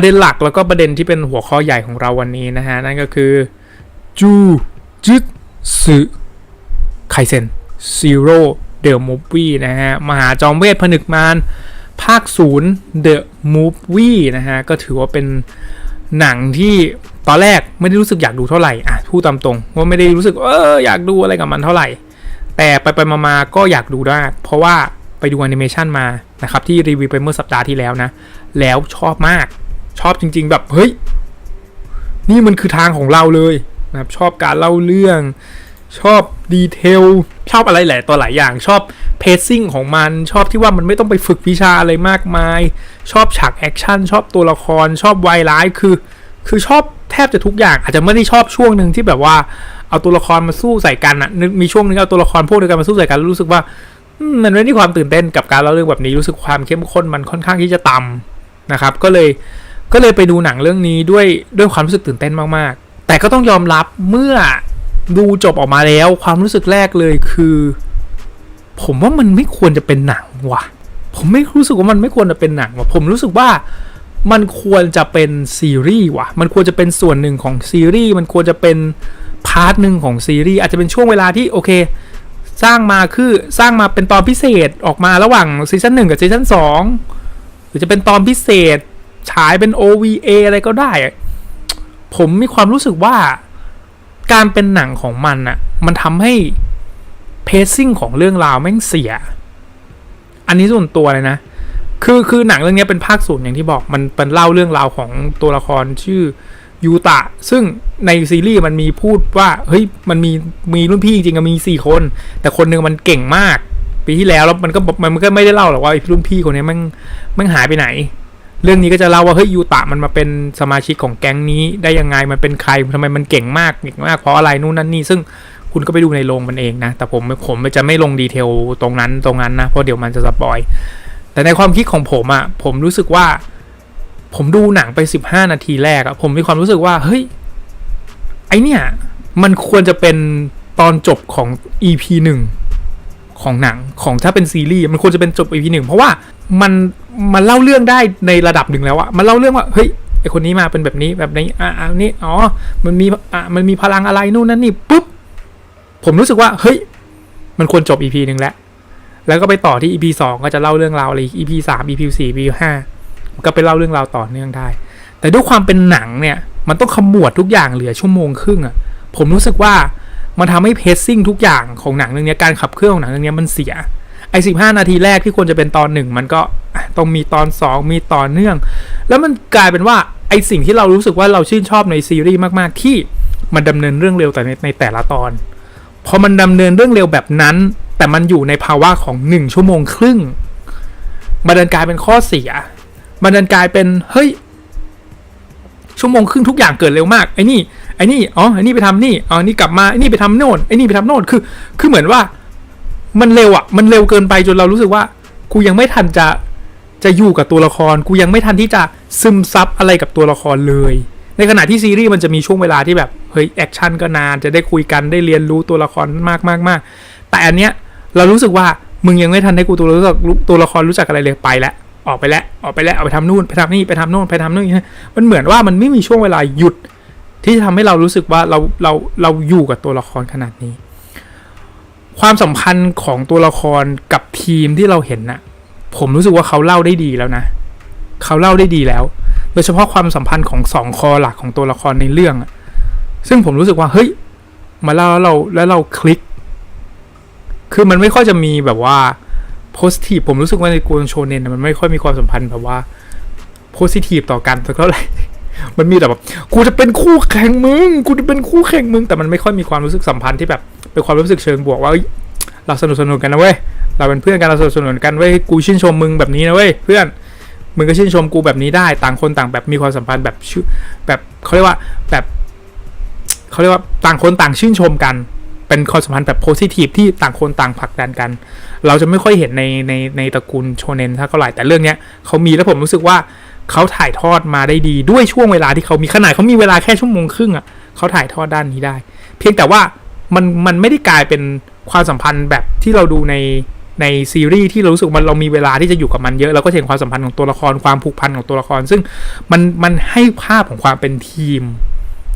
ประเด็นหลักแล้วก็ประเด็นที่เป็นหัวข้อใหญ่ของเราวันนี้นะฮะ นั่นก็คือจูจิตสึไคเซนซีโร่เดอะมูฟวี่นะฮะ มหาจอมเวทผนึกมารภาคศูนย์เดอะมูฟวี่นะฮะ ก็ถือว่าเป็นหนังที่ตอนแรกไม่ได้รู้สึกอยากดูเท่าไหร่อะพูดตามตรงว่าไม่ได้รู้สึกเอออยากดูอะไรกับมันเท่าไหร่ แต่ไปไปมาๆก็อยากดูได้เพราะว่าไปดูแอนิเมชันมานะครับที่รีวิวไปเมื่อสัปดาห์ที่แล้วนะ แล้วชอบมาก ชอบจริง ๆ แบบเฮ้ยนี่มันคือทางของเราเลยนะครับชอบการเล่าเรื่อง ชอบดีเทลชอบอะไรหลายตัวหลายอย่างชอบเพซซิ่งของมันชอบที่ว่ามันไม่ต้องไปฝึกวิชาอะไรมากมาย ชอบฉากแอคชั่นชอบตัวละคร ชอบไวร้ายคือ คือชอบแทบจะทุกอย่าง อาจจะไม่ได้ชอบช่วงหนึ่งที่แบบว่าเอาตัวละครมาสู้ใส่กันอะนึกมีช่วงหนึงเอาตัวละครพวกเดียวกันมาสู้ใส่กันรู้สึกว่ามมันไม่ได้ความตื่นเต้นกับการเล่าเรื่องแบบนี้รู้สึกความเข้มข้นมันค่อนข้างที่จะต่ำนะครับ ก็เลย ก็เลยไปดูหนังเรื่องนี้ด้วยด้วยความรู้สึกตื่นเต้นมากๆ แต่ก็ต้องยอมรับเมื่อดูจบออกมาแล้ว ความรู้สึกแรกเลยคือ ผมว่ามันไม่ควรจะเป็นหนังว่ะ ผมไม่รู้สึกว่ามันไม่ควรจะเป็นหนังว่ะผมรู้สึกว่ามันควรจะเป็นซีรีส์ว่ะ มันควรจะเป็นส่วนหนึ่งของซีรีส์มันควรจะเป็นพาร์ทหนึ่งของซีรีส์อาจจะเป็นช่วงเวลาที่โอเคสร้างมาคือสร้างมาเป็นตอนพิเศษออกมาระหว่างซีซั่นหนึ่งกับซีซั่นสองหรือจะเป็นตอนพิเศษ ฉายเป็น OVA อะไรก็ได้ ผมมีความรู้สึกว่าการเป็นหนังของมันอะมันทำให้เพซซิ่งของเรื่องราวแม่งเสีย อันนี้ส่วนตัวเลยนะ คือคือหนังเรื่องนี้เป็นภาคศูนย์อย่างที่บอกมันเป็นเล่าเรื่องราวของตัวละครชื่อยูตะ ซึ่งในซีรีส์มันมีพูดว่า เฮ้ย มันมีมีรุ่นพี่จริงๆอะมีสี่คน แต่คนหนึ่งมันเก่งมาก ปีที่แล้วแล้วมันก็มันก็ไม่ได้เล่าหรอกว่าไอ้รุ่นพี่คนนี้มันมันหายไปไหน เรื่องนี้ก็จะเล่าว่าเฮ้ยยูตะมันมาเป็นสมาชิกของแก๊งนี้ได้ยังไงมันเป็นใครทำไมมันเก่งมากเก่งมากเพราะอะไรนู่นนั่นนี่ซึ่งคุณก็ไปดูในโรงมันเองนะ แต่ผมผมจะไม่ลงดีเทลตรงนั้นตรงนั้นนะ เพราะเดี๋ยวมันจะสปอย แต่ในความคิดของผมอะ่ะ ผมรู้สึกว่า ผมดูหนังไปสิบห้านาทีแรกอะผมมีความรู้สึกว่า เฮ้ย ไอเนี่ย มันควรจะเป็นตอนจบของ EP หนึ่งของหนังของถ้าเป็นซีรีส์มันควรจะเป็นจบ EP หนึ่งเพราะว่ามัน มันเล่าเรื่องได้ในระดับหนึ่งแล้วอะมันเล่าเรื่องว่าเฮ้ยไอคนนี้มาเป็นแบบนี้แบบนี้อะอันนี้อ๋อมันมีอะมันมีพลังอะไรนู่นนั่นนี่ปุ๊บผมรู้สึกว่าเฮ้ย มันควรจบ EP หนึ่งแล้ว แล้วก็ไปต่อที่ EP สองก็จะเล่าเรื่องราวอะไร EP สาม EP สี่ EP ห้าก็ไปเล่าเรื่องราวต่อเนื่องได้ แต่ด้วยความเป็นหนังเนี่ย มันต้องขมวดทุกอย่างเหลือชั่วโมงครึ่งอะผมรู้สึกว่ามันทำให้เพซซิ่งทุกอย่างของหนังเรื่องนี้การขับเคลื่อนของหนังเรื่องนี้มันเสียไอ้สิบห้านาทีแรกที่ควรจะเป็นตอนหนึ่งมันก็ ต้องมีตอนสองมีต่อเนื่อง แล้วมันกลายเป็นว่าไอสิ่งที่เรารู้สึกว่าเราชื่นชอบในซีรีส์มาก ๆ ที่มันดำเนินเรื่องเร็วแต่ในในแต่ละตอน พอมันดำเนินเรื่องเร็วแบบนั้น แต่มันอยู่ในภาวะของหนึ่งชั่วโมงครึ่ง มันดินกลายเป็นข้อเสีย มันดินกลายเป็นเฮ้ยชั่วโมงครึ่งทุกอย่างเกิดเร็วมากไอ้นี่ไอ้นี่อ๋อไอ้นี่ไปทำนี่อ๋อนี่กลับมาไอ้นี่ไปทำโน่นไอ้นี่ไปทำโน่นคือคือเหมือนว่า มันเร็วอะ มันเร็วเกินไปจนเรารู้สึกว่ากูยังไม่ทันจะ จะอยู่กับตัวละครกูยังไม่ทันที่จะซึมซับอะไรกับตัวละครเลย ในขณะที่ซีรีส์มันจะมีช่วงเวลาที่แบบเฮ้ยแอคชั่นก็นานจะได้คุยกันได้เรียนรู้ตัวละครมากมากมากแต่อันเนี้ยเรารู้สึกว่ามึงยังไม่ทันให้กูตัวรู้จักตัวละครรู้จักอะไรเลยไปแล้วออกไปแล้วออกไปแล้วเอาไปทำนู่นไปทำนี่ไปทำโน่นไปทำนู่นมันเหมือนว่ามันไม่มีช่วงเวลาหยุดที่จะทำให้เรารู้สึกว่าเราเราเราอยู่กับตัวละครขนาดนี้ ความสัมพันธ์ของตัวละครกับทีมที่เราเห็นน่ะ ผมรู้สึกว่าเขาเล่าได้ดีแล้วนะ เขาเล่าได้ดีแล้ว โดยเฉพาะความสัมพันธ์ของสองคอหลักของตัวละครในเรื่อง ซึ่งผมรู้สึกว่าเฮ้ยมาเล่าแล้วเราแล้วเราคลิก คือมันไม่ค่อยจะมีแบบว่าโพสทีฟผมรู้สึกว่าในกูนโชเนนมันไม่ค่อยมีความสัมพันธ์แบบว่าโพสทีฟต่อกันสักเท่าไหร่มันมีแต่แบบกูจะเป็นคู่แข่งมึงกูจะเป็นคู่แข่งมึงแต่มันไม่ค่อยมีความรู้สึกสัมพันธ์ที่แบบเป็นความรู้สึกเชิงบวกว่าเราสนุกสนุกกันนะเว้ย เราเป็นเพื่อนกันเราสนุกสนุกกันเว้ยกูชื่นชมมึงแบบนี้นะเว้ยเพื่อนมึงก็ชื่นชมกูแบบนี้ได้ต่างคนต่างแบบมีความสัมพันธ์แบบชื่อแบบเขาเรียกว่าแบบเขาเรียกว่าต่างคนต่างชื่นชมกัน เป็นความสัมพันธ์แบบโพสิทีฟที่ต่างคนต่างผลักดันกัน เราจะไม่ค่อยเห็นในในในตระกูลโชเนนเท่าไหร่แต่เรื่องเนี้ยเขามีแล้วผมรู้สึกว่าเขาถ่ายทอดมาได้ดีด้วยช่วงเวลาที่เขามีขนาดเขามีเวลาแค่ชั่วโมงครึ่งอะเขาถ่ายทอดด้านนี้ได้ เพียงแต่ว่ามันมันไม่ได้กลายเป็นความสัมพันธ์แบบที่เราดูใน ในซีรีส์ที่เรารู้สึกมันเรามีเวลาที่จะอยู่กับมันเยอะเราก็เห็นความสัมพันธ์ของตัวละครความผูกพันของตัวละคร ซึ่งมันมันให้ภาพของความเป็นทีม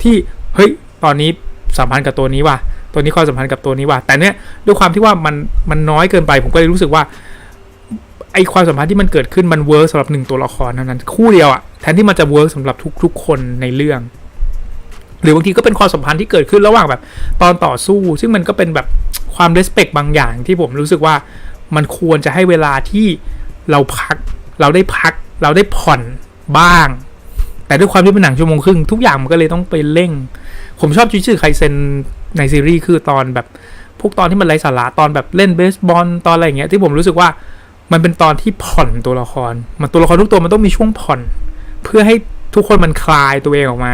ที่เฮ้ยตอนนี้สัมพันธ์กับตัวนี้ว่ะตัวนี้ความสัมพันธ์กับตัวนี้ว่ะแต่เนี้ยด้วยความที่ว่ามันมันน้อยเกินไป ผมก็เลยรู้สึกว่าไอความสัมพันธ์ที่มันเกิดขึ้นมันเวิร์กสำหรับหนึ่งตัวละครเท่านั้นคู่เดียวอะแทนที่มันจะเวิร์กสำหรับทุกๆคนในเรื่อง หรือบางทีก็เป็นความสัมพันธ์ที่เกิดขึ้นระหว่างแบบ ตอนต่อสู้ ซึ่งมันก็เป็นแบบความเ e สเ c t บางอย่างที่ผมรู้สึกว่า มันควรจะให้เวลาที่เราพัก เราได้พัก เราได้ผ่อนบ้าง แต่ด้วยความที่เป็นหนังชั่วโมงครึ่งทุกอย่างมันก็เลยต้องไปเร่ง ผมชอบชื่อไคเซนในซีรีส์คือตอนแบบพวกตอนที่มันไร้สาระตอนแบบเล่นเบสบอลตอนอะไรอย่างเงี้ยที่ผมรู้สึกว่ามันเป็นตอนที่ผ่อนตัวละคร มันตัวละครทุกตัวมันต้องมีช่วงผ่อน เพื่อให้ทุกคนมันคลายตัวเองออกมา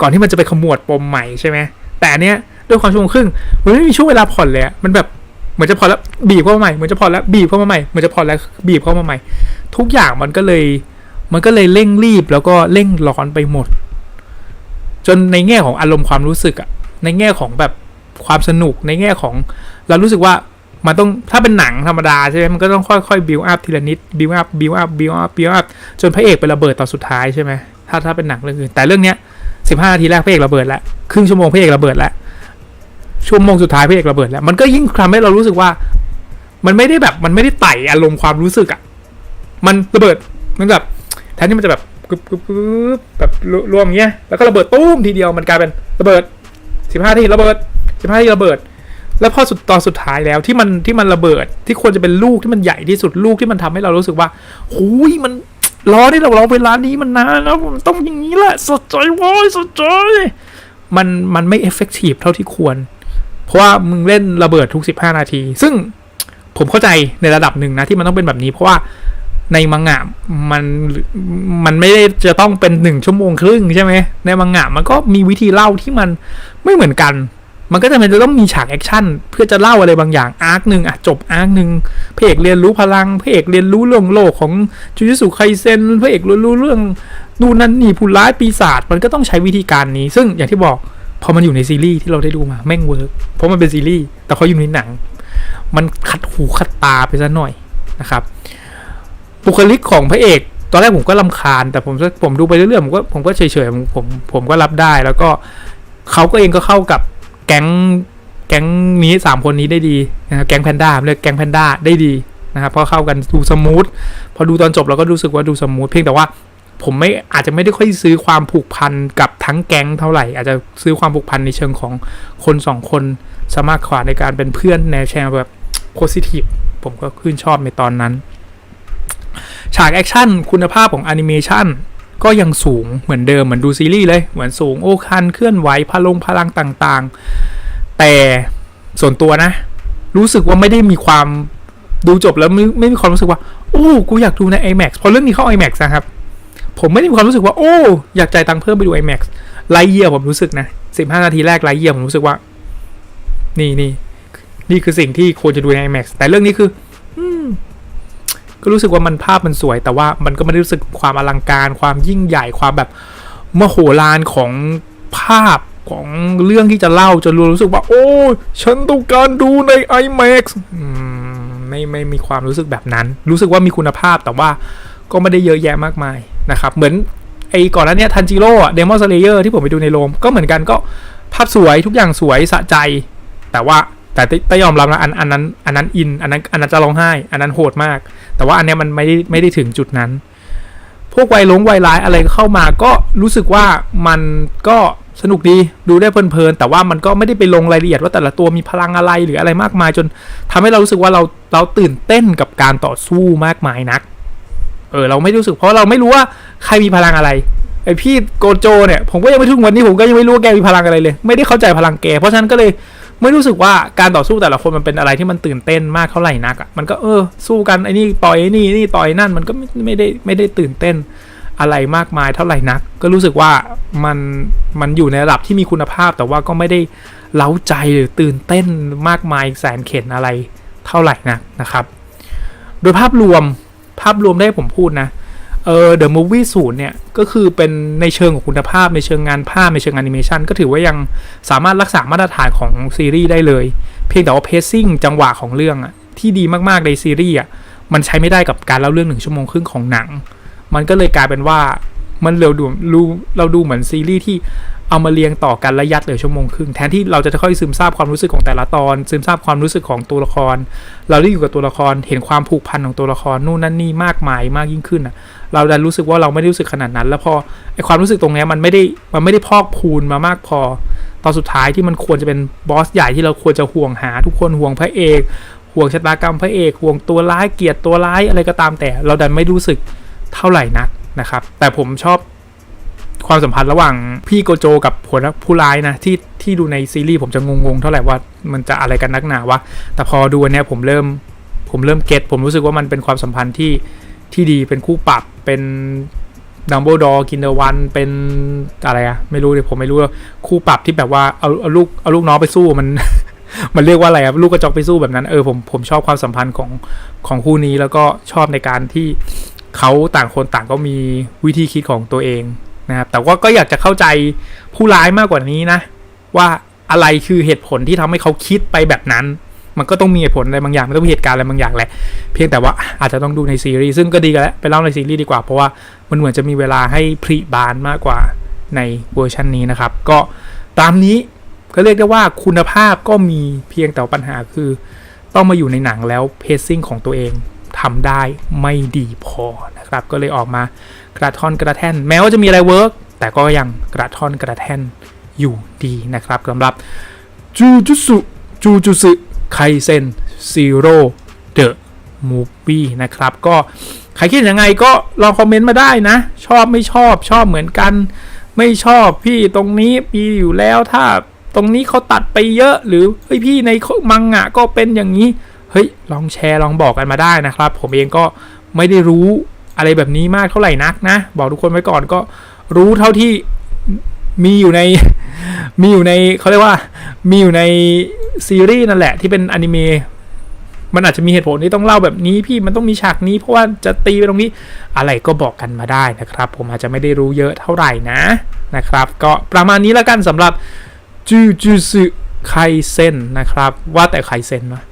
ก่อนที่มันจะไปขมวดปมใหม่ใช่ไหมแต่เนี้ยด้วยความชั่วโมงครึ่งมันไม่มีช่วงเวลาผ่อนเลยมันแบบ เหมือนจะผ่อแล้วบีบเข้ามาใหม่เหมือนจะผ่อแล้วบีบเข้ามาใหม่เหมือนจะผ่อแล้วบีบเข้ามาใหม่ ทุกอย่างมันก็เลย มันก็เลยเร่งรีบแล้วก็เร่งร้อนไปหมด จนในแง่ของอารมณ์ความรู้สึกอะในแง่ของแบบความสนุกในแง่ของ เรารู้สึกว่ามันต้องถ้าเป็นหนังธรรมดาใช่ไหมมันก็ต้องค่อยๆ build up ทีละนิด build up build up build up build up จนพระเอกไประเบิดตอนสุดท้ายใช่ไหมถ้าถ้าเป็นหนังเรื่องอื่นแต่เรื่องเนี้ยสิบห้านาทีแรกพระเอกระเบิดแล้วครึ่งชั่วโมงพระเอกระเบิดแล้ว ชั่วโมงสุดท้ายพระเอกระเบิดแล้ว มันก็ยิ่งทำให้เรารู้สึกว่า มันไม่ได้แบบมันไม่ได้ไต่อารมณ์ความรู้สึกอะมันระเบิดมันแบบแทนที่มันจะแบบกึบกึบกึบแบบรวมอย่างเงี้ยแล้วก็ระเบิดตุ้มทีเดียวมันกลายเป็นระเบิดสิบห้าทีระเบิดสิบห้าทีระเบิด แล้วพอสุดตอนสุดท้ายแล้วที่มันที่มันระเบิด ที่ควรจะเป็นลูกที่มันใหญ่ที่สุดลูกที่มันทำให้เรารู้สึกว่าหูยมันรอที่เรารอเวลานี้มันนานแล้วมันต้องอย่างนี้แหละสดใจว้ยสดใจมันมันไม่เอฟเฟกตีฟเท่าที่ควร เพราะว่ามึงเล่นระเบิดทุก 15 นาที ซึ่งผมเข้าใจในระดับหนึ่งนะที่มันต้องเป็นแบบนี้ เพราะว่าในมังงะมันมันไม่ได้จะต้องเป็นหนึ่งชั่วโมงครึ่งใช่ไหมในมังงะมันก็มีวิธีเล่าที่มันไม่เหมือนกัน มันก็จะเป็นจะต้องมีฉากแอคชั่นเพื่อจะเล่าอะไรบางอย่างอาร์คหนึ่งอะจบอาร์คหนึ่งพระเอกเรียนรู้พลังพระเอกเรียนรู้เรื่องโลกของจูจิสุไคเซนพระเอกเรียนรู้เรื่องดูนั่นนี่ผู้ร้ายปีศาจมันก็ต้องใช้วิธีการนี้ ซึ่งอย่างที่บอก พอมันอยู่ในซีรีส์ที่เราได้ดูมาแม่งเวิร์กเพราะมันเป็นซีรีส์แต่พออยู่ในหนัง มันขัดหูขัดตาไปซะหน่อยนะครับ บุคลิกของพระเอก ตอนแรกผมก็ลำคาญ แต่ผมผมดูไปเรื่อยๆผมก็ผมก็เฉยๆผมผมผมก็รับได้ แล้วก็เขาก็เองก็เข้ากับแก๊งแก๊งนี้สามคนนี้ได้ดีนะครับแก๊งแพนด้าเรียกแก๊งแพนด้าได้ดีนะครับเพราะเข้ากันดูสมูทพอดูตอนจบเราก็รู้สึกว่าดูสมูทเพียงแต่ว่า ผมไม่อาจจะไม่ได้ค่อยซื้อความผูกพันกับทั้งแก๊งเท่าไหร่ อาจจะซื้อความผูกพันในเชิงของคนสองคนสมารถขวาในการเป็นเพื่อนในแชร์แบบโพสิทีฟผมก็ขึ้นชอบในตอนนั้น ฉากแอคชั่นคุณภาพของแอนิเมชันก็ยังสูงเหมือนเดิมเหมือนดูซีรีส์เลย เหมือนสูงโอ้คันเคลื่อนไหวพลงพลังต่างๆ แต่ส่วนตัวนะ รู้สึกว่าไม่ได้มีความดูจบแล้วไม่ไม่มีความรู้สึกว่า โอ้กูอยากดูใน IMAX พอเรื่องนี้เข้า IMAX นะครับ ผมไม่ได้มีความรู้สึกว่าโอ้อยากจ่ายตังค์เพิ่มไปดู IMAX ไลเยียผมรู้สึกนะ15นาทีแรกไลเยียผมรู้สึกว่า นี่นี่นี่คือสิ่งที่ควรจะดูใน IMAX แต่เรื่องนี้คือ อืมก็รู้สึกว่ามันภาพมันสวย แต่ว่ามันก็ไม่ได้รู้สึกความอลังการ ความยิ่งใหญ่ความแบบมโหฬารของภาพของเรื่องที่จะเล่าจนรู้สึกว่า โอ้ฉันต้องการดูใน IMAX ไม่ไม่มีความรู้สึกแบบนั้น รู้สึกว่ามีคุณภาพแต่ว่าก็ไม่ได้เยอะแยะมากมาย นะครับ เหมือนไอ้ก่อนหน้านี้ทันจิโร่เดมอนสเลเยอร์ที่ผมไปดูในโรงก็เหมือนกันก็ภาพสวยทุกอย่างสวยสะใจ แต่ว่าแต่แต่ยอมรับนะอันอันนั้นอันนั้นอินอันนั้นอันนั้นจะร้องไห้ อันนั้นโหดมาก แต่ว่าอันเนี้ยมันไม่ได้ไม่ได้ถึงจุดนั้น พวกวัยลงวัยร้ายอะไรเข้ามาก็รู้สึกว่ามันก็สนุกดีดูได้เพลินๆแต่ว่ามันก็ไม่ได้ไปลงรายละเอียดว่าแต่ละตัวมีพลังอะไรหรืออะไรมากมายจนทำให้เรารู้สึกว่าเราเราตื่นเต้นกับการต่อสู้มากมายนัก เออเราไม่รู้สึกเพราะเราไม่รู้ว่าใครมีพลังอะไรไอพี่โกโจเนี่ยผมก็ยังไม่ถึงวันนี้ผมก็ยังไม่รู้ว่าแกมีพลังอะไรเลย ไม่ได้เข้าใจพลังแกเพราะฉะนั้นก็เลยไม่รู้สึกว่าการต่อสู้แต่ละคนมันเป็นอะไรที่มันตื่นเต้นมากเท่าไหร่นักอะมันก็เออสู้กันไอ้นี่ต่อยไอ้นี่นี่ต่อยนั่นมันก็ไม่ไม่ได้ไม่ได้ตื่นเต้นอะไรมากมายเท่าไหร่นัก ก็รู้สึกว่ามันมันอยู่ในระดับที่มีคุณภาพ แต่ว่าก็ไม่ได้เล้าใจหรือตื่นเต้นมากมายแสนเข็นอะไรเท่าไหร่นะนะครับ โดยภาพรวม ภาพรวมได้ผมพูดนะเออเดอะมูฟวี่ศูนย์เนี่ย ก็คือเป็นในเชิงของคุณภาพในเชิงงานภาพในเชิงแอนิเมชันก็ถือว่ายังสามารถรักษามาตรฐานของซีรีส์ได้เลย เพียงแต่ว่าเพซซิ่งจังหวะของเรื่องอะที่ดีมากๆในซีรีส์อะมันใช้ไม่ได้กับการเล่าเรื่องหนึ่งชั่วโมงครึ่งของหนัง มันก็เลยกลายเป็นว่า มันเราดูรูเราดูเหมือนซีรีส์ที่เอามาเรียงต่อกันและยัดเหลือชั่วโมงครึ่งแทนที่เราจะค่อยๆซึมซาบความรู้สึกของแต่ละตอน ซึมซาบความรู้สึกของตัวละคร เราได้อยู่กับตัวละครเห็นความผูกพันของตัวละครนู่นนั่นนี่มากมายมากยิ่งขึ้นอะ เราดันรู้สึกว่าเราไม่ได้รู้สึกขนาดนั้น แล้วพอไอความรู้สึกตรงนี้มันไม่ได้มันไม่ได้พอกพูนมามากพอ ตอนสุดท้ายที่มันควรจะเป็นบอสใหญ่ที่เราควรจะห่วงหา ทุกคนห่วงพระเอกห่วงชะตากรรมพระเอกห่วงตัวร้ายเกลียดตัวร้ายอะไรก็ตามแต่ เราดันไม่รู้สึกเท่าไหร่นัก นะครับ แต่ผมชอบความสัมพันธ์ระหว่างพี่โกโจกับหัวผู้ร้ายนะที่ที่ดูในซีรีส์ผมจะงงๆ เท่าไหร่ว่ามันจะอะไรกันนักหนาวะแต่พอดูอันเนี้ยผมเริ่มผมเริ่มเก็ตผมรู้สึกว่ามันเป็นความสัมพันธ์ที่ที่ดีเป็นคู่ปรับเป็นดัมเบิลดอร์กินเดอร์วันเป็นอะไรอะไม่รู้เลยผมไม่รู้คู่ปรับที่แบบว่าเอาเอาลูกเอาลูกน้องไปสู้มัน มันเรียกว่าอะไรอะลูกกระจอกไปสู้แบบนั้นเออผมผมชอบความสัมพันธ์ของของคู่นี้แล้วก็ชอบในการที่ เขาต่างคนต่างก็มีวิธีคิดของตัวเองนะครับ แต่ว่าก็อยากจะเข้าใจผู้ร้ายมากกว่านี้นะ ว่าอะไรคือเหตุผลที่ทำให้เขาคิดไปแบบนั้น มันก็ต้องมีเหตุผลอะไรบางอย่างมันต้องมีเหตุการณ์อะไรบางอย่างแหละ เพียงแต่ว่าอาจจะต้องดูในซีรีส์ซึ่งก็ดีกันแล้วไปเล่าในซีรีส์ดีกว่าเพราะว่ามันเหมือนจะมีเวลาให้พรีบานมากกว่าในเวอร์ชันนี้นะครับ ก็ตามนี้ก็เรียกได้ว่าคุณภาพก็มีเพียงแต่ปัญหาคือ ต้องมาอยู่ในหนังแล้วเพซซิ่งของตัวเอง ทำได้ไม่ดีพอนะครับ ก็เลยออกมากระท่อนกระแท่น แม้ว่าจะมีอะไรเวิร์กแต่ก็ยังกระท่อนกระแท่นอยู่ดีนะครับสำหรับจูจุสุจูจุสึไคเซนซีโร่เดอะมูฟวี่นะครับ ก็ใครคิดยังไงก็ลองคอมเมนต์มาได้นะ ชอบไม่ชอบชอบเหมือนกัน ไม่ชอบพี่ตรงนี้มีอยู่แล้วถ้าตรงนี้เขาตัดไปเยอะหรือเฮ้ยพี่ในมังงะก็เป็นอย่างนี้ ฮ้ยลองแชร์ลองบอกกันมาได้นะครับ ผมเองก็ไม่ได้รู้อะไรแบบนี้มากเท่าไหร่นักนะ บอกทุกคนไว้ก่อนก็รู้เท่าที่มีอยู่ในมีอยู่ในเขาเรียกว่ามีอยู่ในซีรีส์นั่นแหละที่เป็นอนิเมะมันอาจจะมีเหตุผลที่ต้องเล่าแบบนี้พี่มันต้องมีฉากนี้ เพราะว่าจะตีไปตรงนี้อะไรก็บอกกันมาได้นะครับ ผมอาจจะไม่ได้รู้เยอะเท่าไหร่นะนะครับ ก็ประมาณนี้แล้วกันสำหรับจูจูสึไคเซนนะครับ ว่าแต่ไคเซนวะ